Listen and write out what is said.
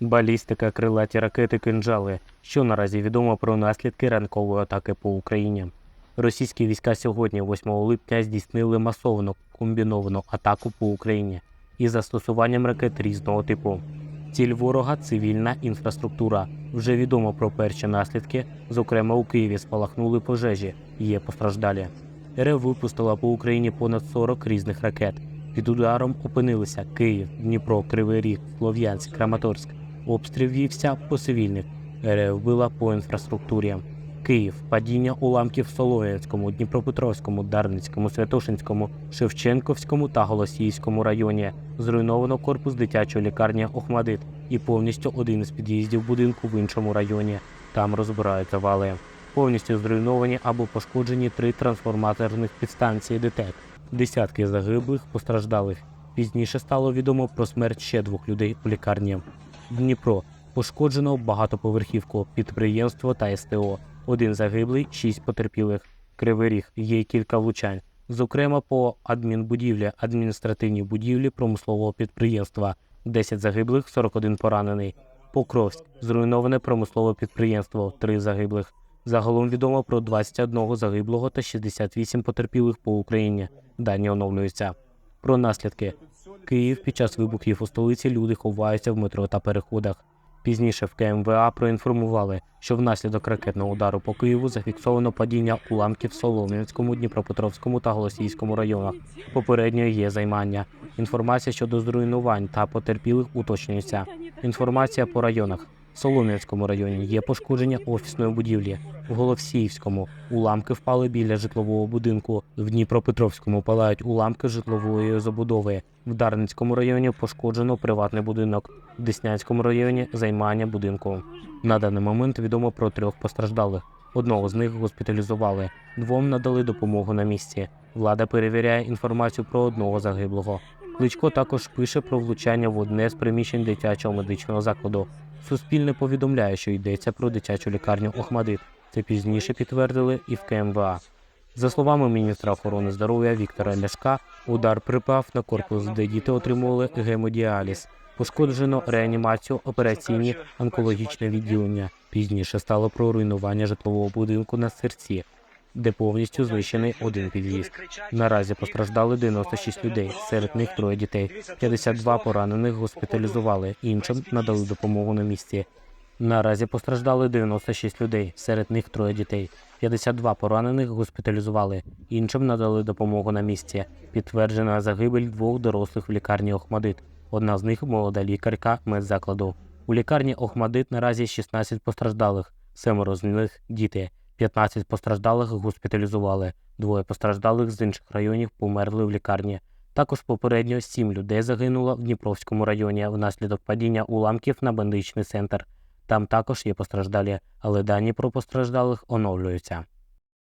Балістика, крилаті ракети, кинджали. Що наразі відомо про наслідки ранкової атаки по Україні? Російські війська сьогодні, 8 липня, здійснили масовану комбіновану атаку по Україні із застосуванням ракет різного типу. Ціль ворога цивільна інфраструктура. Вже відомо про перші наслідки. Зокрема, у Києві спалахнули пожежі. Є постраждалі. РФ випустила по Україні понад 40 різних ракет. Під ударом опинилися Київ, Дніпро, Кривий Ріг, Слов'янськ, Краматорськ. Обстріл вівся по цивільних. РФ била по інфраструктурі. Київ, падіння уламків в Солов'янському, Дніпропетровському, Дарницькому, Святошинському, Шевченковському та Голосіївському районі. Зруйновано корпус дитячої лікарні Охмадит і повністю один із під'їздів будинку в іншому районі. Там розбирають завали. Повністю зруйновані або пошкоджені три трансформаторних підстанції ДТЕК. Десятки загиблих, постраждалих. Пізніше стало відомо про смерть ще двох людей у лікарні. Дніпро пошкоджено багатоповерхівку, підприємство та СТО. Один загиблий, шість потерпілих. Кривий ріг є кілька влучань. Зокрема, по адмінбудівлі, адміністративній будівлі промислового підприємства. 10 загиблих, 41 поранений. Покровськ зруйноване промислове підприємство, 3 загиблих. Загалом відомо про 21 загиблого та 68 потерпілих по Україні. Дані оновлюються. Про наслідки. Київ під час вибухів у столиці люди ховаються в метро та переходах. Пізніше в КМВА проінформували, що внаслідок ракетного удару по Києву зафіксовано падіння уламків в Солом'янському, Дніпропетровському та Голосійському районах. Попередньо є займання. Інформація щодо зруйнувань та потерпілих уточнюється. Інформація по районах. Солом'янському районі є пошкодження офісної будівлі. В Голосіївському уламки впали біля житлового будинку. В Дніпропетровському палають уламки житлової забудови. В Дарницькому районі пошкоджено приватний будинок. В Деснянському районі займання будинку. На даний момент відомо про трьох постраждалих. Одного з них госпіталізували, двом надали допомогу на місці. Влада перевіряє інформацію про одного загиблого. Кличко також пише про влучання в одне з приміщень дитячого медичного закладу. Суспільне повідомляє, що йдеться про дитячу лікарню Охмадит. Це пізніше підтвердили і в КМВА. За словами міністра охорони здоров'я Віктора Ляшка, удар припав на корпус, де діти отримували гемодіаліз. Пошкоджено реанімацію, операційні, онкологічне відділення. Пізніше стало про руйнування житлового будинку на серці, де повністю знищений один під'їзд. Наразі постраждали 96 людей, серед них троє дітей. 52 поранених госпіталізували, іншим надали допомогу на місці. Наразі постраждали 96 людей, серед них троє дітей. 52 поранених госпіталізували, іншим надали допомогу на місці. Підтверджена загибель двох дорослих в лікарні Охмадит. Одна з них молода лікарка медзакладу. У лікарні Охмадит наразі 16 постраждалих, семеро з них діти. 15 постраждалих госпіталізували. Двоє постраждалих з інших районів померли в лікарні. Також попередньо сім людей загинуло в Дніпровському районі внаслідок падіння уламків на бандичний центр. Там також є постраждалі, але дані про постраждалих оновлюються.